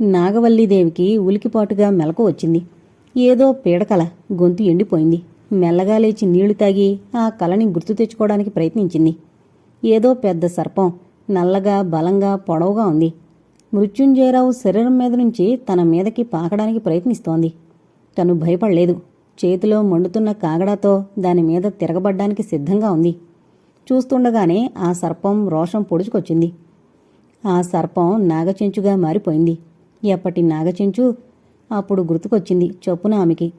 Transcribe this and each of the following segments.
నాగవల్లీదేవికి ఉలికిపాటుగా మెలకు వచ్చింది. ఏదో పీడకల గొంతు ఎండిపోయింది. మెల్లగా లేచి నీళ్ళు తాగి ఆ కలని గుర్తు తెచ్చుకోవడానికి ప్రయత్నించింది. ఏదో పెద్ద సర్పం నల్లగా బలంగా పొడవుగా ఉంది. మృత్యుంజయరావు శరీరం మీద నుంచి తన మీదకి పాకడానికి ప్రయత్నిస్తోంది. తను భయపడలేదు. చేతిలో మండుతున్న కాగడాతో దాని మీద తిరగబడ్డానికి సిద్ధంగా ఉంది. చూస్తుండగానే ఆ సర్పం రోషం పొడుచుకొచ్చింది. ఆ సర్పం నాగచెంచుగా మారిపోయింది. ఎప్పటి నాగచెంచు? అప్పుడు గుర్తుకొచ్చింది చొప్పున ఆమెకి.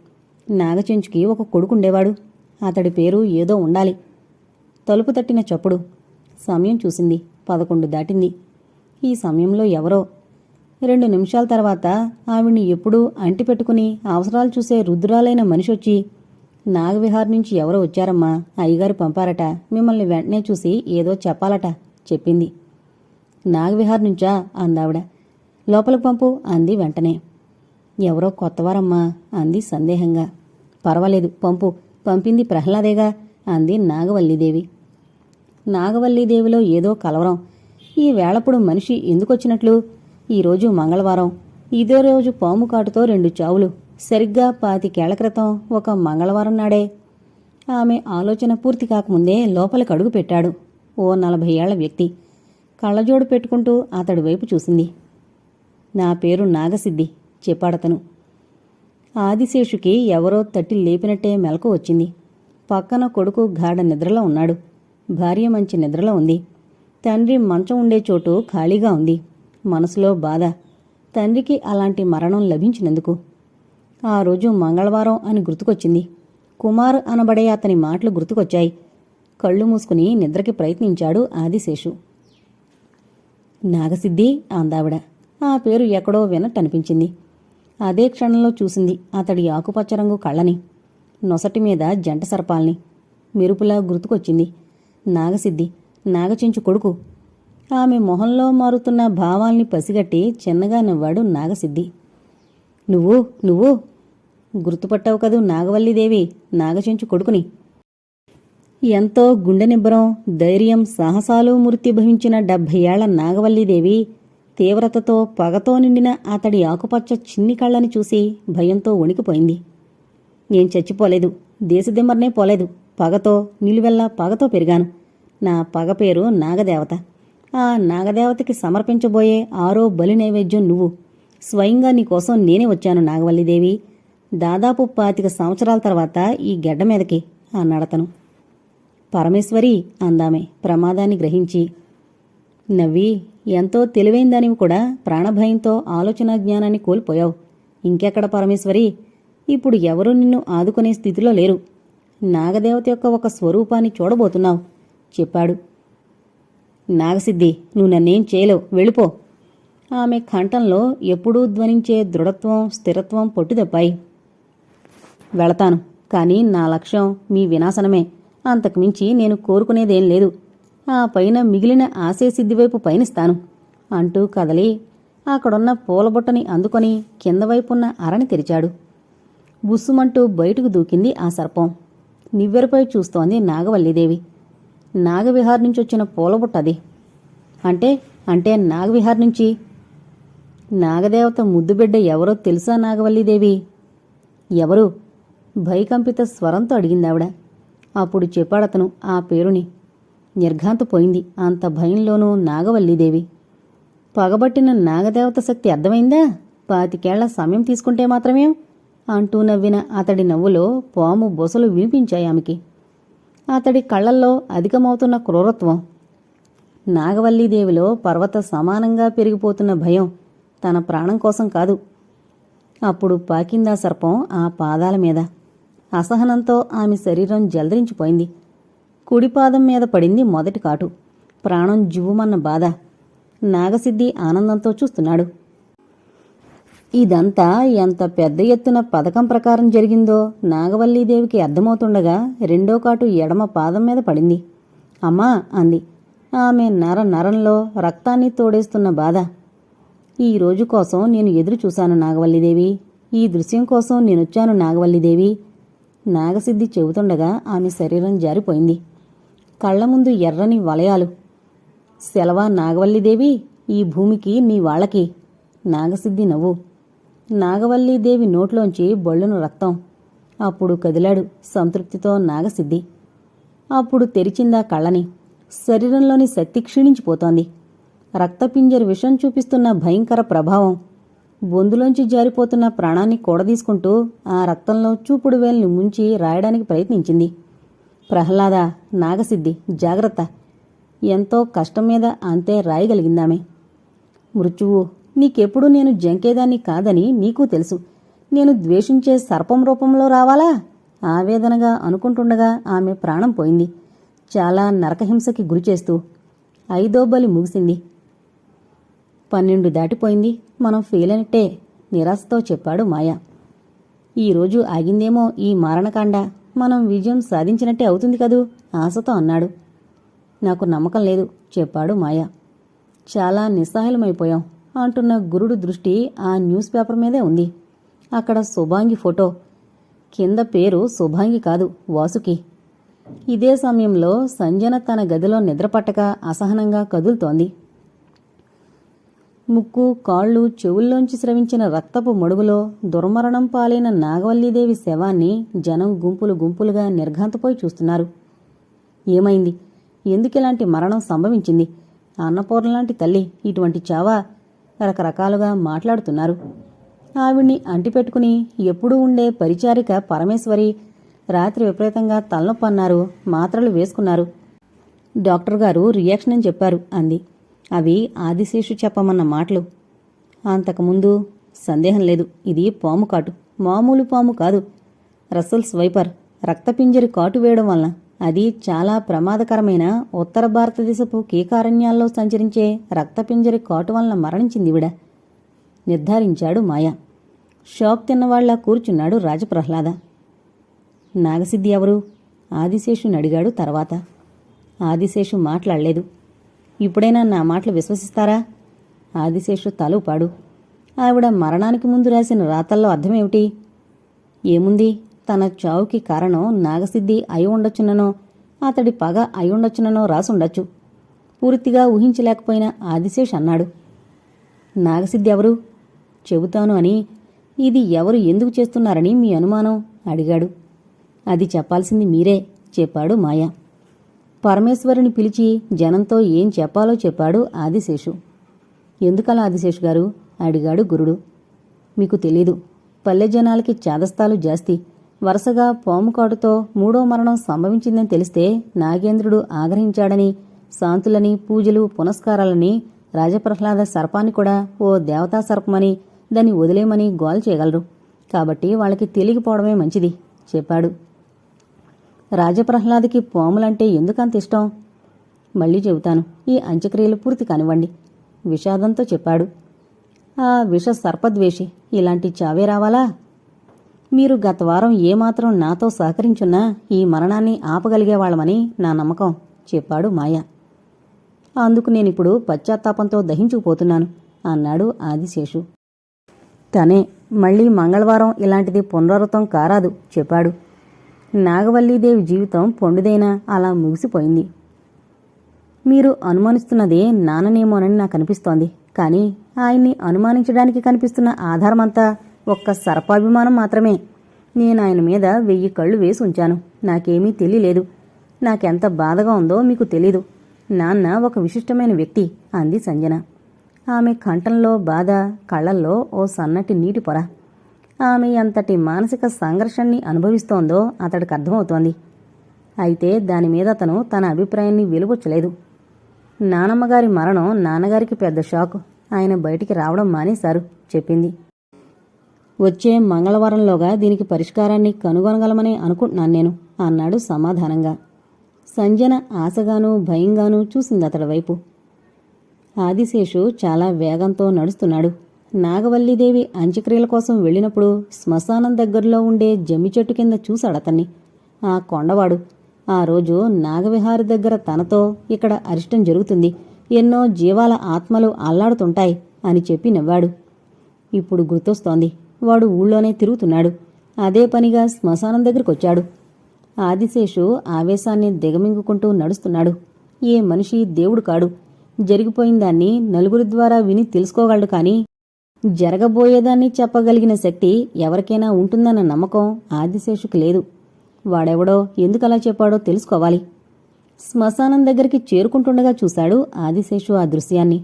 నాగచెంచుకి ఒక కొడుకుండేవాడు. అతడి పేరు ఏదో ఉండాలి. తలుపు తట్టిన చప్పుడు. సమయం చూసింది. పదకొండు దాటింది. ఈ సమయంలో ఎవరో? రెండు నిమిషాల తర్వాత ఆవిడ్ని ఎప్పుడూ అంటిపెట్టుకుని అవసరాలు చూసే రుద్రాలైన మనిషి వచ్చి నాగవిహార్ నుంచి ఎవరో వచ్చారమ్మా? అయ్యగారు పంపారట. మిమ్మల్ని వెంటనే చూసి ఏదో చెప్పాలట చెప్పింది. నాగవిహార్ నుంచా? అందావిడ. లోపలికి పంపు అంది వెంటనే. ఎవరో కొత్తవారమ్మా అంది సందేహంగా. పర్వాలేదు పంపు. పంపింది ప్రహ్లాదేగా అంది నాగవల్లీదేవి. నాగవల్లీదేవిలో ఏదో కలవరం. ఈ వేళప్పుడు మనిషి ఎందుకొచ్చినట్లు? ఈరోజు మంగళవారం. ఇదే రోజు పాము కాటుతో రెండు చావులు. సరిగ్గా పాతికేళ్ళ క్రితం ఒక మంగళవారం నాడే. ఆమె ఆలోచన పూర్తి కాకముందే లోపలికి అడుగు పెట్టాడు ఓ నలభై ఏళ్ళ వ్యక్తి. కళ్ళజోడు పెట్టుకుంటూ అతడి వైపు చూసింది. నా పేరు నాగసిద్ధి చెప్పాడతను. ఆదిశేషుకి ఎవరో తట్టి లేపినట్టే మెలకు వచ్చింది. పక్కన కొడుకు గాఢ నిద్రలో ఉన్నాడు. భార్య మంచి నిద్రలో ఉంది. తండ్రి మంచం ఉండే చోటు ఖాళీగా ఉంది. మనసులో బాధ. తండ్రికి అలాంటి మరణం లభించినందుకు. ఆ రోజు మంగళవారం అని గుర్తుకొచ్చింది. కుమార్ అనబడే అతని మాటలు గుర్తుకొచ్చాయి. కళ్ళు మూసుకుని నిద్రకి ప్రయత్నించాడు ఆదిశేషు. నాగసిద్ధి అందావిడ. ఆ పేరు ఎక్కడో వినట్టు అనిపించింది. అదే క్షణంలో చూసింది అతడి ఆకుపచ్చ రంగు కళ్ళని నొసటి మీద జంట సర్పాల్ని. మెరుపులా గుర్తుకొచ్చింది. నాగసిద్ధి నాగచించు కొడుకు. ఆమె మొహంలో మారుతున్న భావాల్ని పసిగట్టి చిన్నగా నవ్వాడు నాగసిద్ధి. నువ్వు నువ్వు! గుర్తుపట్టావు కదూ నాగవల్లిదేవి నాగచించు కొడుకుని. ఎంతో గుండె నిబ్బరం ధైర్యం సాహసాలు మృత్యుభవించిన డెబ్భై ఏళ్ళ నాగవల్లిదేవి తీవ్రతతో పగతో నిండిన అతడి ఆకుపచ్చ చిన్ని కళ్ళని చూసి భయంతో వణికిపోయింది. నేను చచ్చిపోలేదు. దేశదిమ్మర్నే పోలేదు. పగతో నిలువెల్లా పగతో పెరిగాను. నా పగ పేరు నాగదేవత. ఆ నాగదేవతకి సమర్పించబోయే ఆరో బలి నైవేద్యం నువ్వు. స్వయంగా నీకోసం నేనే వచ్చాను నాగవల్లిదేవి. దాదాపు పాతిక సంవత్సరాల తర్వాత ఈ గెడ్డ మీదకి అన్నాడతను. పరమేశ్వరి అందామె ప్రమాదాన్ని గ్రహించి నవ్వి ఎంతో తెలివైందానివి కూడా ప్రాణభయంతో ఆలోచనా జ్ఞానాన్ని కోల్పోయావు. ఇంకెక్కడ పరమేశ్వరి? ఇప్పుడు ఎవరూ నిన్ను ఆదుకునే స్థితిలో లేరు. నాగదేవత యొక్క ఒక స్వరూపాన్ని చూడబోతున్నావు చెప్పాడు. నాగసిద్ధి నువ్వు నన్నేం చేయలేవు. వెళ్ళిపో. ఆమె కంఠంలో ఎప్పుడూ ధ్వనించే దృఢత్వం స్థిరత్వం పట్టుదెప్పాయి వెళతాను కానీ నా లక్ష్యం మీ వినాశనమే. అంతకుమించి నేను కోరుకునేదేం లేదు. ఆ పైన మిగిలిన ఆశయసిద్ధి వైపు పయనిస్తాను అంటూ కదలి అక్కడున్న పూలబుట్టని అందుకొని కింద వైపున్న అరని తెరిచాడు. బుస్సుమంటూ బయటకు దూకింది ఆ సర్పం. నివ్వెరపై చూస్తోంది నాగవల్లీదేవి. నాగవిహార్ నుంచి వచ్చిన పూలబుట్ట అది. అంటే అంటే నాగవిహార్ నుంచి? నాగదేవత ముద్దుబిడ్డ ఎవరో తెలుసా నాగవల్లీదేవి? ఎవరు? భయకంపిత స్వరంతో అడిగిందావిడ. అప్పుడు చెప్పాడతను ఆ పేరుని. నిర్ఘాంతపోయింది అంత భయంలోనూ నాగవల్లీదేవి. పగబట్టిన నాగదేవత శక్తి అర్థమైందా? పాతికేళ్ళ సమయం తీసుకుంటే మాత్రమే? అంటూ నవ్విన అతడి నవ్వులో పాము బొసలు వినిపించాయి ఆమెకి. అతడి కళ్ళల్లో అధికమవుతున్న క్రూరత్వం. నాగవల్లీదేవిలో పర్వత సమానంగా పెరిగిపోతున్న భయం తన ప్రాణం కోసం కాదు. అప్పుడు పాకిందా సర్పం ఆ పాదాల మీద. అసహనంతో ఆమె శరీరం జలదరించిపోయింది. కుడిపాదం మీద పడింది మొదటి కాటు. ప్రాణం జువ్వుమన్న బాధ. నాగసిద్ధి ఆనందంతో చూస్తున్నాడు. ఇదంతా ఎంత పెద్ద ఎత్తున పథకం ప్రకారం జరిగిందో నాగవల్లీదేవికి అర్థమవుతుండగా రెండో కాటు ఎడమ పాదం మీద పడింది. అమ్మా అంది. ఆమె నర నరంలో రక్తాన్ని తోడేస్తున్న బాధ. ఈ రోజు కోసం నేను ఎదురు చూశాను నాగవల్లిదేవి. ఈ దృశ్యం కోసం నేనొచ్చాను నాగవల్లిదేవి. నాగసిద్ధి చెబుతుండగా ఆమె శరీరం జారిపోయింది. కళ్ళ ముందు ఎర్రని వలయాలు. సెలవా నాగవల్లిదేవి ఈ భూమికి నీ వాళ్ళకి నాగసిద్ధి నవ్వు. నాగవల్లీదేవి నోట్లోంచి బొళ్ళును రక్తం. అప్పుడు కదిలాడు సంతృప్తితో నాగసిద్ధి. అప్పుడు తెరిచిందా కళ్ళని. శరీరంలోని శక్తి క్షీణించిపోతోంది. రక్తపింజర్ విషం చూపిస్తున్న భయంకర ప్రభావం. బొందులోంచి జారిపోతున్న ప్రాణాన్ని కూడదీసుకుంటూ ఆ రక్తంలో చూపుడు వేల్ని ముంచి రాయడానికి ప్రయత్నించింది. ప్రహ్లాద నాగసిద్ధి జాగ్రత్త. ఎంతో కష్టం మీద అంతే రాయగలిగిందామె. మృత్యువు నీకెప్పుడు నేను జంకేదాన్ని కాదని నీకు తెలుసు. నేను ద్వేషించే సర్పం రూపంలో రావాలా? ఆవేదనగా అనుకుంటుండగా ఆమె ప్రాణం పోయింది. చాలా నరకహింసకి గురిచేస్తూ ఐదో బలి ముగిసింది. పన్నెండు దాటిపోయింది. మనం ఫెయిల్ అయినట్టే నిరాశతో చెప్పాడు మాయా. ఈరోజు ఆగిందేమో ఈ మారణకాండ. మనం విజయం సాధించినట్టే అవుతుంది కదూ? ఆశతో అన్నాడు. నాకు నమ్మకం లేదు చెప్పాడు మాయా. చాలా నిస్సహాయమైపోయాం అంటున్న గురుడు దృష్టి ఆ న్యూస్ పేపర్ మీదే ఉంది. అక్కడ శుభాంగి ఫోటో. కింద పేరు శుభాంగి కాదు వాసుకి. ఇదే సమయంలో సంజన తన గదిలో నిద్రపట్టక అసహనంగా కదులుతోంది. ముక్కు కాళ్ళు చెవుల్లోంచి స్రవించిన రక్తపు మడుగులో దుర్మరణం పాలైన నాగవల్లీదేవి శవాన్ని జనం గుంపులు గుంపులుగా నిర్ఘాంతపోయి చూస్తున్నారు. ఏమైంది? ఎందుకిలాంటి మరణం సంభవించింది? అన్నపూర్ణలాంటి తల్లి ఇటువంటి చావా రకరకాలుగా మాట్లాడుతున్నారు. ఆవిడ్ని అంటిపెట్టుకుని ఎప్పుడూ ఉండే పరిచారిక పరమేశ్వరి రాత్రి విపరీతంగా తలనొప్పన్నారు మాత్రలు వేసుకున్నారు. డాక్టర్ గారు రియాక్షన్ అని చెప్పారు అంది. అవి ఆదిశేషు చెప్పమన్న మాటలు. అంతకుముందు సందేహం లేదు. ఇది పాము కాటు. మామూలు పాము కాదు. Russell wiper. రక్తపింజరి కాటు వేయడం వలన. అది చాలా ప్రమాదకరమైన ఉత్తర భారతదేశపు కీకారణ్యాల్లో సంచరించే రక్తపింజరి కాటు వలన మరణించింది విడ నిర్ధారించాడు మాయా. షాక్ తిన్నవాళ్ళ కూర్చున్నాడు రాజప్రహ్లాద. నాగసిద్ధి ఎవరు? ఆదిశేషుని అడిగాడు తర్వాత. ఆదిశేషు మాట్లాడలేదు. ఇప్పుడైనా నా మాటలు విశ్వసిస్తారా? ఆదిశేషు తలూపాడు ఆవిడ మరణానికి ముందు రాసిన రాతల్లో అర్థమేమిటి? ఏముంది? తన చావుకి కారణం నాగసిద్ధి అయి ఉండొచ్చుననో అతడి పగ అయి ఉండొచ్చుననో రాసుండొచ్చు. పూర్తిగా ఊహించలేకపోయిన ఆదిశేష్ అన్నాడు. నాగసిద్ధి ఎవరు? చెబుతాను అని ఇది ఎవరు ఎందుకు చేస్తున్నారని మీ అనుమానం? అడిగాడు. అది చెప్పాల్సింది మీరే చెప్పాడు మాయా. పరమేశ్వరుని పిలిచి జనంతో ఏం చెప్పాలో చెప్పాడు ఆదిశేషు. ఎందుకలా ఆదిశేషు గారు? అడిగాడు గురుడు. మీకు తెలీదు. పల్లె జనాలకి చాదస్తాలు జాస్తి. వరుసగా పాముకాటుతో మూడో మరణం సంభవించిందని తెలిస్తే నాగేంద్రుడు ఆగ్రహించాడని శాంతులని పూజలు పునస్కారాలని రాజప్రహ్లాద సర్పాన్ని కూడా ఓ దేవతా సర్పమని దాన్ని వదిలేయమని గోల్ చేయగలరు. కాబట్టి వాళ్ళకి తెలియకపోవడమే మంచిది చెప్పాడు. రాజప్రహ్లాదకి పాములంటే ఎందుకంత ఇష్టం? మళ్ళీ చెబుతాను. ఈ అంత్యక్రియలు పూర్తి కానివ్వండి. విషాదంతో చెప్పాడు. ఆ విష సర్పద్వేషి ఇలాంటి చావే రావాలా? మీరు గత వారం ఏమాత్రం నాతో సహకరించున్నా ఈ మరణాన్ని ఆపగలిగేవాళ్ళమని నా నమ్మకం చెప్పాడు మాయ. అందుకు నేనిప్పుడు పశ్చాత్తాపంతో దహించుకుపోతున్నాను అన్నాడు ఆదిశేషు. తనే మళ్ళీ మంగళవారం ఇలాంటిది పునరావృతం కారాదు చెప్పాడు. నాగవల్లీదేవి జీవితం పొండుదైనా? అలా ముగిసిపోయింది. మీరు అనుమానిస్తున్నదే నాన్ననేమోనని నాకు అనిపిస్తోంది. కానీ ఆయన్ని అనుమానించడానికి కనిపిస్తున్న ఆధారమంతా ఒక్క సర్పాభిమానం మాత్రమే. నేను ఆయన మీద వెయ్యి కళ్ళు వేసి ఉంచాను. నాకేమీ తెలియలేదు. నాకెంత బాధగా ఉందో మీకు తెలీదు. నాన్న ఒక విశిష్టమైన వ్యక్తి అంది సంజన. ఆమె కంఠంలో బాధ కళ్ళల్లో ఓ సన్నటి నీటి పొర ఆమె అంతటి మానసిక సంఘర్షణని అనుభవిస్తోందో అతడికి అర్థమవుతోంది. అయితే దాని మీద అతను తన అభిప్రాయాన్ని వెలువచ్చలేదు నానమ్మగారి మరణం నాన్నగారికి పెద్ద షాక్. ఆయన బయటికి రావడం మానేశారు చెప్పింది. వచ్చే మంగళవారంలోగా దీనికి పరిష్కారాన్ని కనుగొనగలమని అనుకుంటున్నాను నేను అన్నాడు సమాధానంగా. సంజన ఆశగానూ భయంగానూ చూసింది అతడి వైపు. ఆదిశేషు చాలా వేగంతో నడుస్తున్నాడు. నాగవల్లిదేవి అంత్యక్రియల కోసం వెళ్ళినప్పుడు శ్మశానం దగ్గరలో ఉండే జమ్మి చెట్టు కింద చూశాడతన్ని ఆ కొండవాడు. ఆ రోజు నాగవిహారి దగ్గర తనతో ఇక్కడ అరిష్టం జరుగుతుంది. ఎన్నో జీవాల ఆత్మలు అల్లాడుతుంటాయి అని చెప్పి నవ్వాడు. ఇప్పుడు గుర్తొస్తోంది. వాడు ఊళ్ళోనే తిరుగుతున్నాడు. అదే పనిగా శ్మశానం దగ్గరకొచ్చాడు. ఆదిశేషు ఆవేశాన్ని దిగమింగుకుంటూ నడుస్తున్నాడు. ఏ మనిషి దేవుడు కాడు. జరిగిపోయిందాన్ని నలుగురి ద్వారా విని తెలుసుకోగలడు కానీ జరగబోయేదాన్ని చెప్పగలిగిన శక్తి ఎవరికైనా ఉంటుందన్న నమ్మకం ఆదిశేషుకు లేదు. వాడెవడో ఎందుకలా చెప్పాడో తెలుసుకోవాలి. శ్మశానం దగ్గరికి చేరుకుంటుండగా చూశాడు ఆదిశేషు ఆ దృశ్యాన్ని.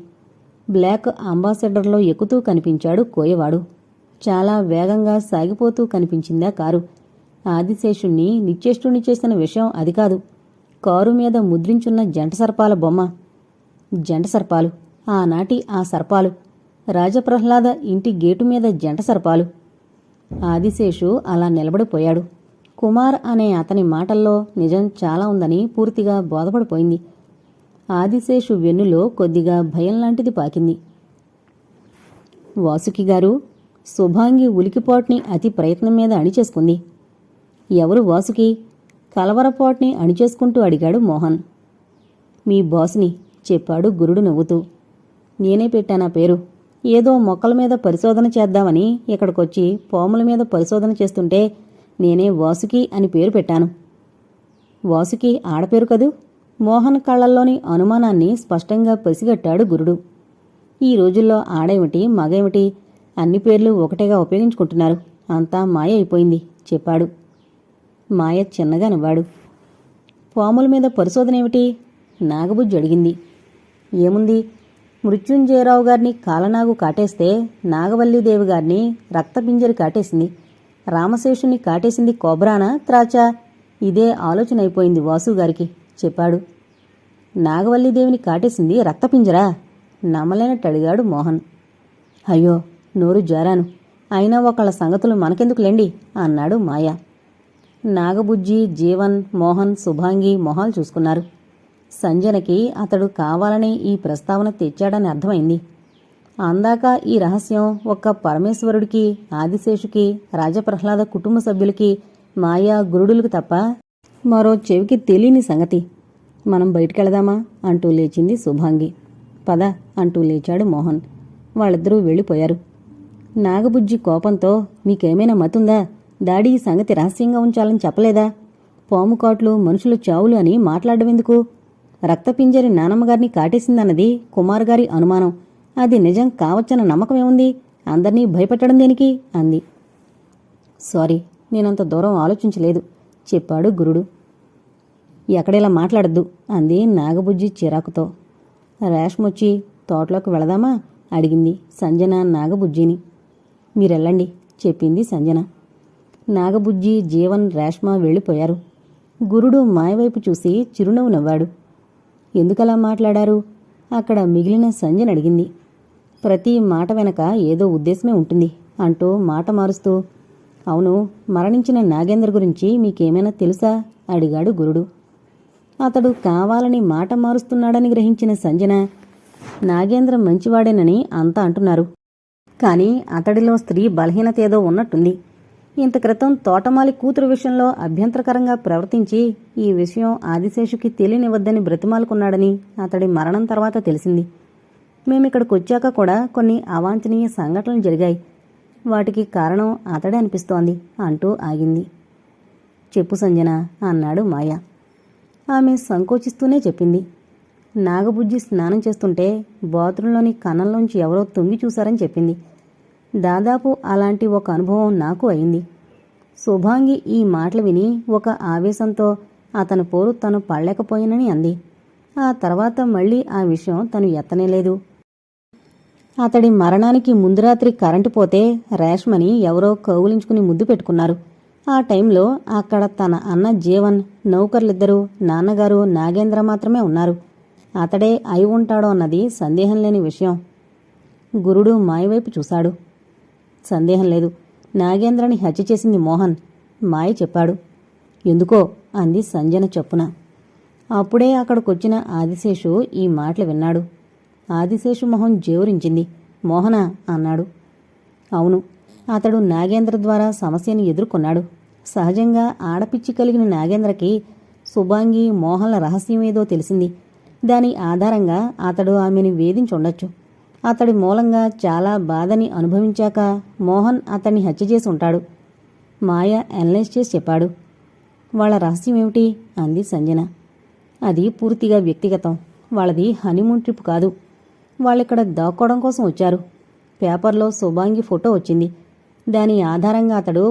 బ్లాక్ అంబాసిడర్లో ఎక్కుతూ కనిపించాడు కోయవాడు. చాలా వేగంగా సాగిపోతూ కనిపించిందా కారు. ఆదిశేషుణ్ణి నిశ్చేష్టుని చేసిన విషయం అది కాదు. కారు మీద ముద్రించున్న జంట సర్పాల బొమ్మ. జంట సర్పాలు. ఆనాటి ఆ సర్పాలు. రాజప్రహ్లాద ఇంటి గేటు మీద జంట సర్పాలు. ఆదిశేషు అలా నిలబడిపోయాడు. కుమార్ అనే అతని మాటల్లో నిజం చాలా ఉందని పూర్తిగా బోధపడిపోయింది. ఆదిశేషు వెన్నులో కొద్దిగా భయం లాంటిది పాకింది. వాసుకి గారు శుభాంగి ఉలికిపాట్ని అతి ప్రయత్నం మీద అణిచేసుకుంది. ఎవరు వాసుకి? కలవరపాట్ని అణిచేసుకుంటూ అడిగాడు మోహన్. మీ బాసుని చెప్పాడు గురుడు నవ్వుతూ. నేనే పెట్టానా పేరు? ఏదో మొక్కల మీద పరిశోధన చేద్దామని ఇక్కడికొచ్చి పాముల మీద పరిశోధన చేస్తుంటే నేనే వాసుకి అని పేరు పెట్టాను. వాసుకి ఆడపేరు కదూ? మోహన్ కళ్ళల్లోని అనుమానాన్ని స్పష్టంగా పసిగట్టాడు గురుడు. ఈ రోజుల్లో ఆడేమిటి మగేమిటి అన్ని పేర్లు ఒకటేగా ఉపయోగించుకుంటున్నారు. అంతా మాయ అయిపోయింది చెప్పాడు. మాయ చిన్నగా నవ్వాడు. పాముల మీద పరిశోధన ఏమిటి నాగబుజ్జి అడిగింది. ఏముంది? మృత్యుంజయరావు గారిని కాలనాగు కాటేస్తే నాగవల్లీదేవి గారిని రక్తపింజరి కాటేసింది. రామశేషుని కాటేసింది కోబ్రానా త్రాచా? ఇదే ఆలోచన అయిపోయింది వాసు గారికి చెప్పాడు. నాగవల్లీదేవిని కాటేసింది రక్తపింజరా? నమ్మలేనట్టు అడిగాడు మోహన్. అయ్యో నోరు జారాను. అయినా ఒకళ్ళ సంగతులు మనకెందుకులేండి? అన్నాడు మాయా. నాగబుజ్జి జీవన్ మోహన్ శుభాంగి మొహాలు చూసుకున్నారు. సంజనకి అతడు కావాలని ఈ ప్రస్తావన తెచ్చాడని అర్థమైంది. అందాక ఈ రహస్యం ఒక్క పరమేశ్వరుడికి ఆదిశేషుకి రాజప్రహ్లాద కుటుంబ సభ్యులకి మాయా గురుడులకు తప్ప మరో చెవికి తెలియని సంగతి. మనం బయటికెళదామా? అంటూ లేచింది శుభాంగి పద అంటూ లేచాడు మోహన్. వాళ్ళిద్దరూ వెళ్ళిపోయారు. నాగబుజ్జి కోపంతో మీకేమైనా మతుందా? దాడి ఈ సంగతి రహస్యంగా ఉంచాలని చెప్పలేదా? పాము కాట్లు మనుషులు చావులు అని మాట్లాడమెందుకు రక్తపింజరి నానమ్మగారిని కాటేసిందన్నది కుమార్ గారి అనుమానం. అది నిజం కావచ్చన్న నమ్మకమేముంది? అందర్నీ భయపెట్టడం దేనికి? అంది. సారీ నేనంత దూరం ఆలోచించలేదు చెప్పాడు గురుడు. ఎక్కడేలా మాట్లాడద్దు అంది నాగబుజ్జి చిరాకుతో. రేష్మొచ్చి తోటలోకి వెళదామా? అడిగింది సంజన నాగబుజ్జిని. మీరెళ్ళండి చెప్పింది సంజన. నాగబుజ్జి జీవన్ రేష్మ వెళ్ళిపోయారు. గురుడు మాయవైపు చూసి చిరునవ్వు నవ్వాడు. ఎందుకలా మాట్లాడారు? అక్కడ మిగిలిన సంజన అడిగింది. ప్రతి మాట వెనక ఏదో ఉద్దేశమే ఉంటుంది అంటూ మాట మారుస్తూ అవును మరణించిన నాగేంద్ర గురించి మీకేమైనా తెలుసా? అడిగాడు గురుడు. అతడు కావాలని మాట మారుస్తున్నాడని గ్రహించిన సంజన నాగేంద్ర మంచివాడేనని అంతా అంటున్నారు. కానీ అతడిలో స్త్రీ బలహీనత ఏదో ఉన్నట్టుంది. ఇంత క్రితం తోటమాలి కూతురు విషయంలో అభ్యంతరకరంగా ప్రవర్తించి ఈ విషయం ఆదిశేషుకి తెలియనివద్దని బ్రతిమాలుకున్నాడని అతడి మరణం తర్వాత తెలిసింది. మేమిక్కడికి వచ్చాక కూడా కొన్ని అవాంఛనీయ సంఘటనలు జరిగాయి. వాటికి కారణం అతడే అనిపిస్తోంది అంటూ ఆగింది. చెప్పు సంజన అన్నాడు మాయ. ఆమె సంకోచిస్తూనే చెప్పింది. నాగబుజ్జి స్నానం చేస్తుంటే బాత్రూంలోని కన్నంలోంచి ఎవరో తొంగి చూశారని చెప్పింది. దాదాపు అలాంటి ఒక అనుభవం నాకు అయింది. శుభాంగి ఈ మాటలు విని ఒక ఆవేశంతో అతని పోరు తను పడలేకపోయినని అంది. ఆ తర్వాత మళ్ళీ ఆ విషయం తను ఎత్తనేలేదు. అతడి మరణానికి ముందు రాత్రి కరెంటు పోతే రేష్మని ఎవరో కౌగులించుకుని ముద్దు పెట్టుకున్నారు. ఆ టైంలో అక్కడ తన అన్న జీవన్ నౌకర్లిద్దరూ నాన్నగారు నాగేంద్ర మాత్రమే ఉన్నారు. అతడే అయి ఉంటాడో అన్నది సందేహం లేని విషయం. గురుడు మాయవైపు చూశాడు. సందేహం లేదు. నాగేంద్రని హత్య చేసింది మోహన్. మాయ చెప్పాడు. ఎందుకో అంది సంజన చొప్పున. అప్పుడే అక్కడికొచ్చిన ఆదిశేషు ఈ మాటలు విన్నాడు. ఆదిశేషు మొహం జేవురించింది. మోహన అన్నాడు. అవును అతడు నాగేంద్ర ద్వారా సమస్యను ఎదుర్కొన్నాడు. సహజంగా ఆడపిచ్చి కలిగిన నాగేంద్రకి సుభాంగి మోహన్ల రహస్యమేదో తెలిసింది. దాని ఆధారంగా అతడు ఆమెను వేధించుండొచ్చు. అతడి మూలంగా చాలా బాధని అనుభవించాక మోహన్ అతన్ని హత్య చేసి ఉంటాడు. మాయ అనలైజ్ చేసి చెప్పాడు. వాళ్ళ రహస్యం ఏమిటి? అంది సంజన. అది పూర్తిగా వ్యక్తిగతం. వాళ్ళది హనీమూన్ ట్రిప్ కాదు. వాళ్ళిక్కడ దాక్కోవడం కోసం వచ్చారు. పేపర్లో శుభాంగి ఫోటో వచ్చింది. దాని ఆధారంగా అతడు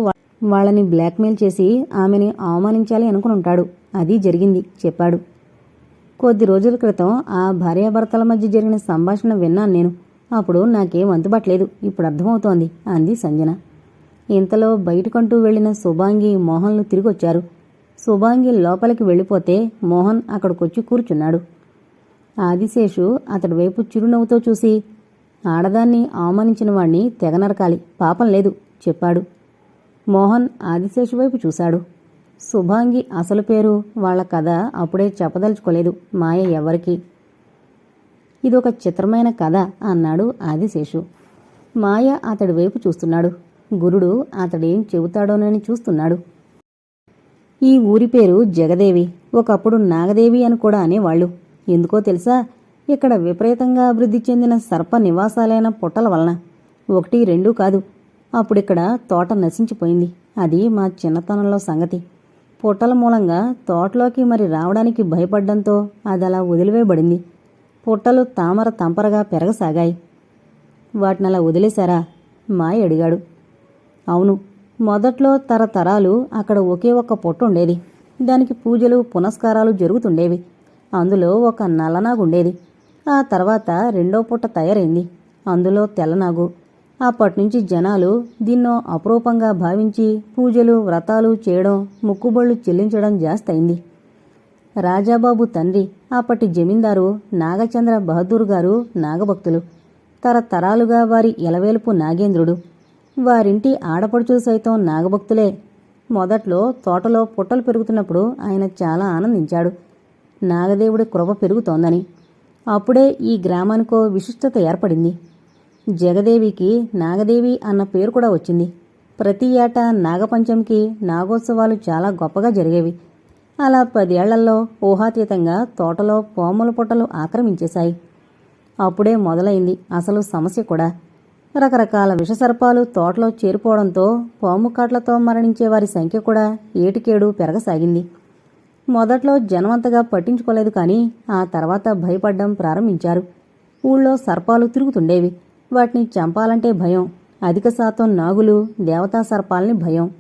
వాళ్ళని బ్లాక్మెయిల్ చేసి ఆమెని అవమానించాలి అనుకుని ఉంటాడు. అది జరిగింది చెప్పాడు. కొద్ది రోజుల క్రితం ఆ భార్యాభర్తల మధ్య జరిగిన సంభాషణ విన్నాను నేను. అప్పుడు నాకేం అంతుబట్టలేదు ఇప్పుడు అర్థమవుతోంది అంది సంజన. ఇంతలో బయటకంటూ వెళ్ళిన శుభాంగి మోహన్లు తిరిగొచ్చారు. శుభాంగి లోపలికి వెళ్ళిపోతే మోహన్ అక్కడికొచ్చి కూర్చున్నాడు. ఆదిశేషు అతడి వైపు చిరునవ్వుతో చూసి ఆడదాన్ని అవమానించిన వాణ్ణి తెగనరకాలి పాపం లేదు చెప్పాడు. మోహన్ ఆదిశేషు వైపు చూశాడు. శుభాంగి అసలు పేరు వాళ్ళ కథ అప్పుడే చెప్పదలుచుకోలేదు మాయ ఎవరికి ఇదొక చిత్రమైన కథ అన్నాడు ఆదిశేషు. మాయ అతడి వైపు చూస్తున్నాడు. గురుడు అతడేం చెబుతాడోనని చూస్తున్నాడు. ఈ ఊరి పేరు జగదేవి. ఒకప్పుడు నాగదేవి అని కూడా అనేవాళ్ళు. ఎందుకో తెలుసా? ఇక్కడ విపరీతంగా అభివృద్ధి చెందిన సర్ప నివాసాలైన పుట్టల వలన. ఒకటి రెండూ కాదు. అప్పుడిక్కడ తోట నశించిపోయింది. అది మా చిన్నతనంలో సంగతి. పుట్టల మూలంగా తోటలోకి మరి రావడానికి భయపడ్డంతో అది అలా వదిలివేయబడింది. పుట్టలు తామర తంపరగా పెరగసాగాయి. వాటినలా వదిలేశారా? మాయ అడిగాడు. అవును మొదట్లో తరతరాలు అక్కడ ఒకే ఒక్క పొట్టు ఉండేది. దానికి పూజలు పునస్కారాలు జరుగుతుండేవి. అందులో ఒక నల్లనాగుండేది. ఆ తర్వాత రెండో పుట్ట తయారైంది. అందులో తెల్లనాగు అప్పటినుంచి జనాలు దీన్నో అపురూపంగా భావించి పూజలు వ్రతాలు చేయడం ముక్కుబళ్ళు చెల్లించడం జాస్తయింది. రాజాబాబు తండ్రి అప్పటి జమీందారు నాగచంద్ర బహదూర్ గారు నాగభక్తులు. తరతరాలుగా వారి ఎలవేలుపు నాగేంద్రుడు. వారింటి ఆడపడుచు సైతం నాగభక్తులే. మొదట్లో తోటలో పుట్టలు పెరుగుతున్నప్పుడు ఆయన చాలా ఆనందించాడు. నాగదేవుడి కృప పెరుగుతోందని. అప్పుడే ఈ గ్రామానికో విశిష్టత ఏర్పడింది. జగదేవికి నాగదేవి అన్న పేరు కూడా వచ్చింది. ప్రతి ఏటా నాగపంచమికి నాగోత్సవాలు చాలా గొప్పగా జరిగేవి. అలా పదేళ్ళలో ఊహాతీతంగా తోటలో పోమల పుట్టలు ఆక్రమించేశాయి. అప్పుడే మొదలైంది అసలు సమస్య కూడా. రకరకాల విషసర్పాలు తోటలో చేరిపోవడంతో పాము కాట్లతో మరణించే వారి సంఖ్య కూడా ఏటికేడు పెరగసాగింది. మొదట్లో జనమంతగా పట్టించుకోలేదు కానీ ఆ తర్వాత భయపడ్డం ప్రారంభించారు. ఊళ్ళో సర్పాలు తిరుగుతుండేవి. వాటిని చంపాలంటే భయం. అధిక శాతం నాగులు దేవతా సర్పాలని భయం.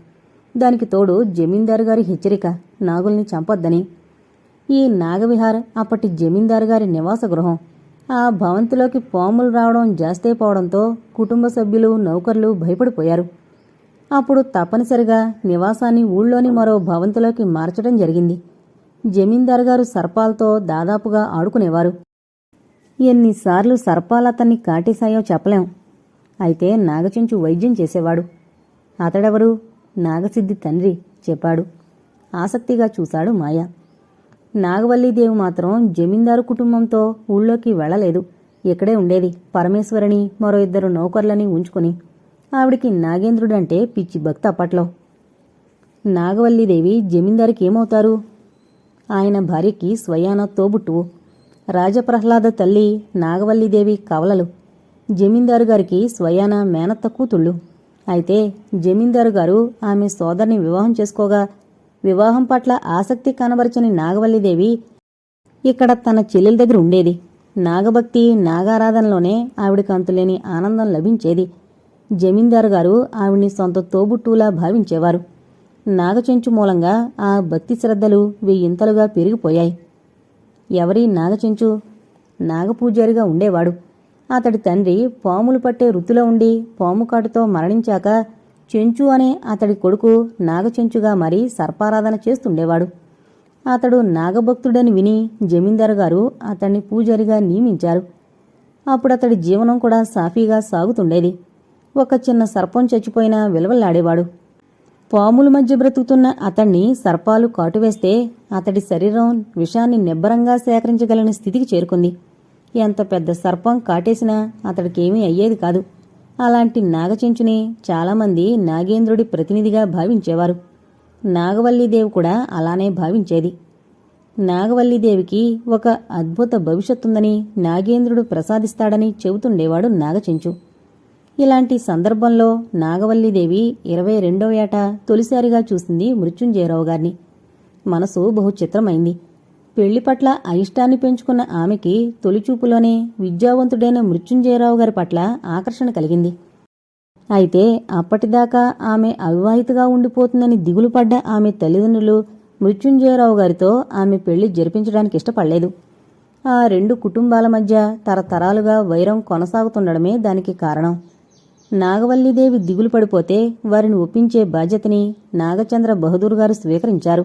దానికి తోడు జమీందారు గారి హెచ్చరిక నాగుల్ని చంపొద్దని. ఈ నాగవిహార్ అప్పటి జమీందారు గారి నివాస గృహం. ఆ భవంతిలోకి పాములు రావడం జాస్తైపోవడంతో కుటుంబ సభ్యులు నౌకర్లు భయపడిపోయారు. అప్పుడు తప్పనిసరిగా నివాసాన్ని ఊళ్ళోని మరో భవంతిలోకి మార్చడం జరిగింది. జమీందారు గారు సర్పాలతో దాదాపుగా ఆడుకునేవారు. ఎన్నిసార్లు సర్పాలతన్ని కాటేశాయో చెప్పలేం. అయితే నాగచెంచు వైద్యం చేసేవాడు. అతడెవరు? నాగసిద్ధి తండ్రి చెప్పాడు. ఆసక్తిగా చూశాడు మాయ. నాగవల్లీదేవి మాత్రం జమీందారు కుటుంబంతో ఊళ్ళోకి వెళ్ళలేదు. ఇక్కడే ఉండేది. పరమేశ్వరిని మరో ఇద్దరు నౌకర్లని ఉంచుకుని. ఆవిడికి నాగేంద్రుడంటే పిచ్చి భక్తి అప్పట్లో. నాగవల్లీదేవి జమీందారికి ఏమవుతారు? ఆయన భార్యకి స్వయాన తోబుట్టువు. రాజప్రహ్లాద తల్లి నాగవల్లిదేవి కవలలు. జమీందారు గారికి స్వయాన మేనత్త కూతుళ్ళు. అయితే జమీందారు గారు ఆమె సోదరిని వివాహం చేసుకోగా వివాహం పట్ల ఆసక్తి కనబరచని నాగవల్లిదేవి ఇక్కడ తన చెల్లెల దగ్గర ఉండేది. నాగభక్తి నాగారాధనలోనే ఆవిడికి అంతులేని ఆనందం లభించేది. జమీందారు గారు ఆవిడ్ని సొంత తోబుట్టులా భావించేవారు. నాగచెంచు మూలంగా ఆ భక్తి శ్రద్ధలు వెయ్యింతలుగా పెరిగిపోయాయి. ఎవరి నాగచెంచు? నాగపూజారిగా ఉండేవాడు. అతడి తండ్రి పాములు పట్టే వృత్తిలో ఉండి పాము కాటుతో మరణించాక చెంచు అనే అతడి కొడుకు నాగచెంచుగా మరీ సర్పారాధన చేస్తుండేవాడు. అతడు నాగభక్తుడని విని జమీందారు గారు అతన్ని పూజారిగా నియమించారు. అప్పుడు అతడి జీవనం కూడా సాఫీగా సాగుతుండేది. ఒక చిన్న సర్పం చచ్చిపోయినా విలవల్లాడేవాడు. పాముల మధ్య బ్రతుకుతున్న అతన్ని సర్పాలు కాటువేస్తే అతడి శరీరం విషాన్ని నిబ్బరంగా సేకరించగలని స్థితికి చేరుకుంది. ఎంత పెద్ద సర్పం కాటేసినా అతడికేమీ అయ్యేది కాదు. అలాంటి నాగచెంచుని చాలామంది నాగేంద్రుడి ప్రతినిధిగా భావించేవారు. నాగవల్లీదేవి కూడా అలానే భావించేది. నాగవల్లీదేవికి ఒక అద్భుత భవిష్యత్తుందని నాగేంద్రుడు ప్రసాదిస్తాడని చెబుతుండేవాడు నాగచెంచు. ఇలాంటి సందర్భంలో నాగవల్లిదేవి ఇరవై రెండో ఏట తొలిసారిగా చూసింది మృత్యుంజయరావు గారిని. మనసు బహు చిత్రమైంది పెళ్ళి పట్ల అయిష్టాన్ని పెంచుకున్న ఆమెకి తొలిచూపులోనే విద్యావంతుడైన మృత్యుంజయరావు గారి పట్ల ఆకర్షణ కలిగింది. అయితే అప్పటిదాకా ఆమె అవివాహితగా ఉండిపోతుందని దిగులు పడ్డ ఆమె తల్లిదండ్రులు మృత్యుంజయరావు గారితో ఆమె పెళ్ళి జరిపించడానికి ఇష్టపడలేదు. ఆ రెండు కుటుంబాల మధ్య తరతరాలుగా వైరం కొనసాగుతుండడమే దానికి కారణం. నాగవల్లిదేవి దిగులు పడిపోతే వారిని ఒప్పించే బాధ్యతని నాగచంద్ర బహదూర్ గారు స్వీకరించారు.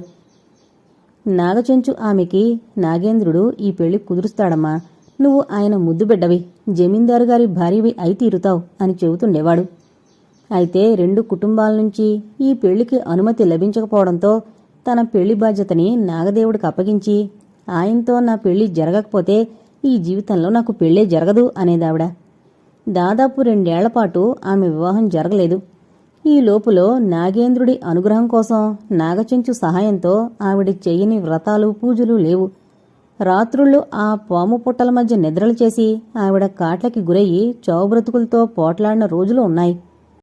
నాగచెంచు ఆమెకి నాగేంద్రుడు ఈ పెళ్ళి కుదురుస్తాడమ్మా. నువ్వు ఆయన ముద్దుబిడ్డవి జమీందారు గారి భార్యవి అయి తీరుతావు అని చెబుతుండేవాడు. అయితే రెండు కుటుంబాల నుంచి ఈ పెళ్ళికి అనుమతి లభించకపోవడంతో తన పెళ్ళి బాధ్యతని నాగదేవుడికి అప్పగించి ఆయనతో నా పెళ్ళి జరగకపోతే ఈ జీవితంలో నాకు పెళ్ళే జరగదు అనేదావిడ. దాదాపు రెండేళ్ళ పాటు ఆమె వివాహం జరగలేదు. ఈ లోపులో నాగేంద్రుడి అనుగ్రహం కోసం నాగచెంచు సహాయంతో ఆవిడ చెయ్యని వ్రతాలు పూజలు లేవు. రాత్రుళ్ళు ఆ పాము పుట్టల మధ్య నిద్రలు చేసి ఆవిడ కాట్లకి గురయ్యి చావుబ్రతుకులతో పోట్లాడిన రోజులు ఉన్నాయి.